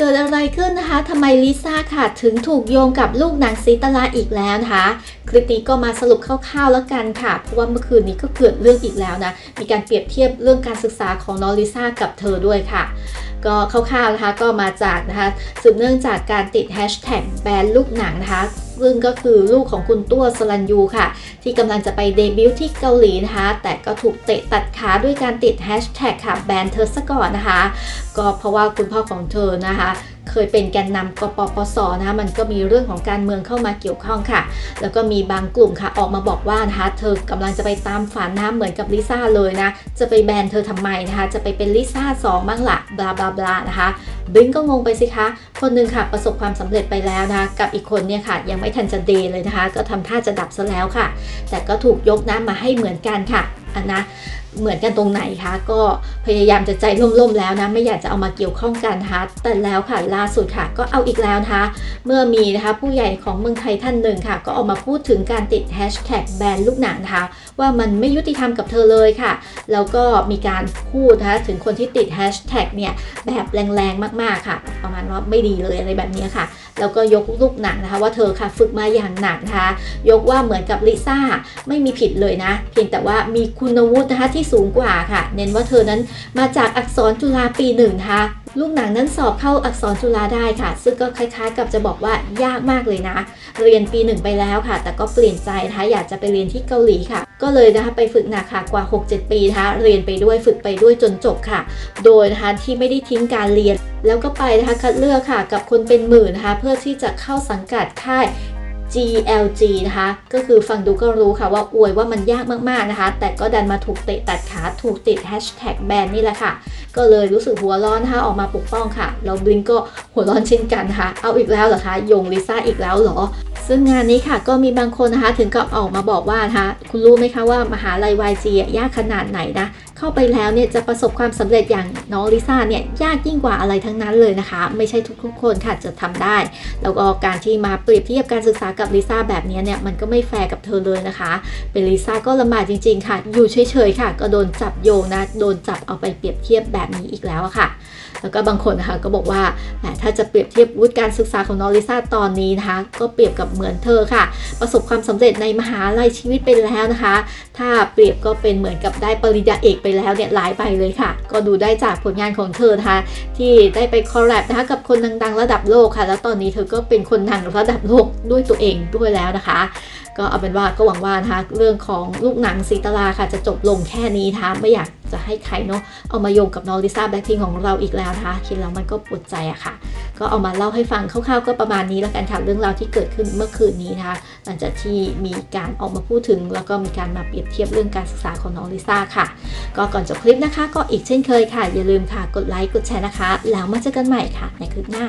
เกิดอะไรขึ้นนะคะทำไมลิซ่าค่ะถึงถูกโยงกับลูกหนังซีตาลาอีกแล้วนะคะคลิปนี้ก็มาสรุปคร่าวๆแล้วกันค่ะ เพราะว่าเมื่อคืนนี้ก็เกิดเรื่องอีกแล้วนะ มีการเปรียบเทียบเรื่องการศึกษาของน้องลิซ่ากับเธอด้วยค่ะ ก็คร่าวๆนะคะก็มาจากนะคะสืบเนื่องจากการติดแฮชแท็กแบนลูกหนังนะคะ ซึ่งก็คือลูกของคุณตัวสลันยูค่ะ ที่กำลังจะไปเดบิวต์ที่เกาหลีนะคะ แต่ก็ถูกเตะตัดขาด้วยการติดแฮชแท็กค่ะแบนเธอซะก่อนนะคะ ก็เพราะว่าคุณพ่อของเธอนะคะเคยเป็นแกนนำกปปสนะคะมันก็มีเรื่องของการเมืองเข้ามาเกี่ยวข้องค่ะ แล้วก็มีบางกลุ่มค่ะออกมาบอกว่านะคะเธอกำลังจะไปตามฝันนะะเหมือนกับลิซ่าเลยนะ จะไปแบนเธอทำไมนะคะ จะไปเป็นลิซ่าสองบ้างละบลาบลาบลานะคะ บิงก็งงไปสิคะ คนหนึ่งค่ะประสบความสำเร็จไปแล้วนะคะกับอีกคนเนี่ยค่ะ ยังไม่ทันจะเดย์เลยนะคะ ก็ทำท่าจะดับซะแล้วค่ะ แต่ก็ถูกยกน้ำมาให้เหมือนกันค่ะอันนะ เหมือนกันตรงไหนคะก็พยายามจะใจล่มๆแล้วนะไม่อยากจะเอามาเกี่ยวข้องกันนะคะแต่แล้วค่ะล่าสุดค่ะ ก็เอาอีกแล้วนะคะ เมื่อมีนะคะผู้ใหญ่ของเมืองไทยท่านหนึ่งค่ะ ก็ออกมาพูดถึงการติดแฮชแท็กแบนลูกหนังนะคะว่ามันไม่ยุติธรรมกับเธอเลยค่ะ แล้วก็มีการพูดนะคะถึงคนที่ติดแฮชแท็กเนี่ยแบบแรงๆมากๆค่ะ ประมาณว่าไม่ดีเลยอะไรแบบนี้ค่ะ แล้วก็ยกลูกหนักนะคะว่าเธอค่ะฝึกมาอย่างหนักนะคะ ยกว่าเหมือนกับลิซ่าไม่มีผิดเลยนะ เพียงแต่ว่ามีคุณวุฒินะคะที่สูงกว่าค่ะ เน้นว่าเธอนั้นมาจากอักษรจุฬาปีหนึ่งนะคะลูกหนังนั้นสอบเข้าอักษรจุฬาได้ค่ะ ซึ่งก็คล้ายๆ กับจะบอกว่ายากมากเลยนะ เรียนปีหนึ่งไปแล้วค่ะ แต่ก็เปลี่ยนใจนะคะอยากจะไปเรียนที่เกาหลีค่ะ ก็เลยนะคะไปฝึกหนักค่ะกว่า 6-7 ปีนะคะเรียนไปด้วยฝึกไปด้วยจนจบค่ะ โดยนะคะที่ไม่ได้ทิ้งการเรียน แล้วก็ไปนะคะคัดเลือกค่ะ กับคนเป็นหมื่นนะคะเพื่อที่จะเข้าสังกัดค่าย GLG นะคะ ก็คือฟังดูก็รู้ค่ะว่าอวยว่ามันยากมากๆนะคะ แต่ก็ดันมาถูกเตะตัดขาถูกติดแฮชแท็กแบนนี่แหละค่ะ ก็เลยรู้สึกหัวร้อนนะคะออกมาปกป้องค่ะแล้วบลิงก็หัวร้อนเช่นกันค่ะ เอาอีกแล้วเหรอคะยงลิซ่าอีกแล้วเหรอ ซึ่งงานนี้ค่ะก็มีบางคนนะคะถึงกับออกมาบอกว่านะคะคุณรู้ไหมคะว่ามหาลัย YG ยากขนาดไหนนะ เข้าไปแล้วเนี่ยจะประสบความสำเร็จอย่างน้องลิซ่าเนี่ยยากยิ่งกว่าอะไรทั้งนั้นเลยนะคะ ไม่ใช่ทุกๆคนค่ะจะทำได้ แล้วก็การที่มาเปรียบเทียบการศึกษากับลิซ่าแบบนี้เนี่ยมันก็ไม่แฟร์กับเธอเลยนะคะ เป็นลิซ่าก็ลำบากจริง ๆ ค่ะ อยู่เฉยๆค่ะ ก็โดนจับโยงนะโดนจับเอาไปเปรียบเทียบแบบนี้อีกแล้วค่ะ แล้วก็บางคนนะคะก็บอกว่าแหมถ้าจะเปรียบเทียบวุฒิการศึกษาของน้องลิซ่าตอนนี้นะคะ ก็เปรียบกับเหมือนเธอค่ะ ประสบความสำเร็จในมหาลัยชีวิตไปแล้วนะคะ ถ้าเปรียบก็เป็นเหมือนกับได้ปริญญาเอกไปแล้วเนี่ยหลายใบเลยค่ะ ก็ดูได้จากผลงานของเธอนะคะที่ได้ไปคอลแลบนะคะกับคนดังๆระดับโลกค่ะ แล้วตอนนี้เธอก็เป็นคนดังระดับโลกด้วยตัวเองด้วยแล้วนะคะ ก็เอาเป็นว่าก็หวังว่านะคะเรื่องของลูกหนังซีตาราค่ะจะจบลงแค่นี้นะคะไม่อยากจะให้ใครเนาะเอามาโยงกับน้องลิซ่าแบล็คพิงของเราอีกแล้วนะคะคิดแล้วมันก็ปวดใจอะค่ะ ก็เอามาเล่าให้ฟังคร่าวๆ ก็ประมาณนี้แล้วกันค่ะเรื่องราวที่เกิดขึ้นเมื่อคืนนี้นะคะหลังจากที่มีการออกมาพูดถึง แล้วก็มีการมาเปรียบเทียบเรื่องการศึกษาของน้องลิซ่าค่ะ ก็ก่อนจบคลิปนะคะ ก็อีกเช่นเคยค่ะ อย่าลืมค่ะกดไลค์กดแชร์นะคะ แล้วมาเจอกันใหม่ค่ะ ในคลิปหน้า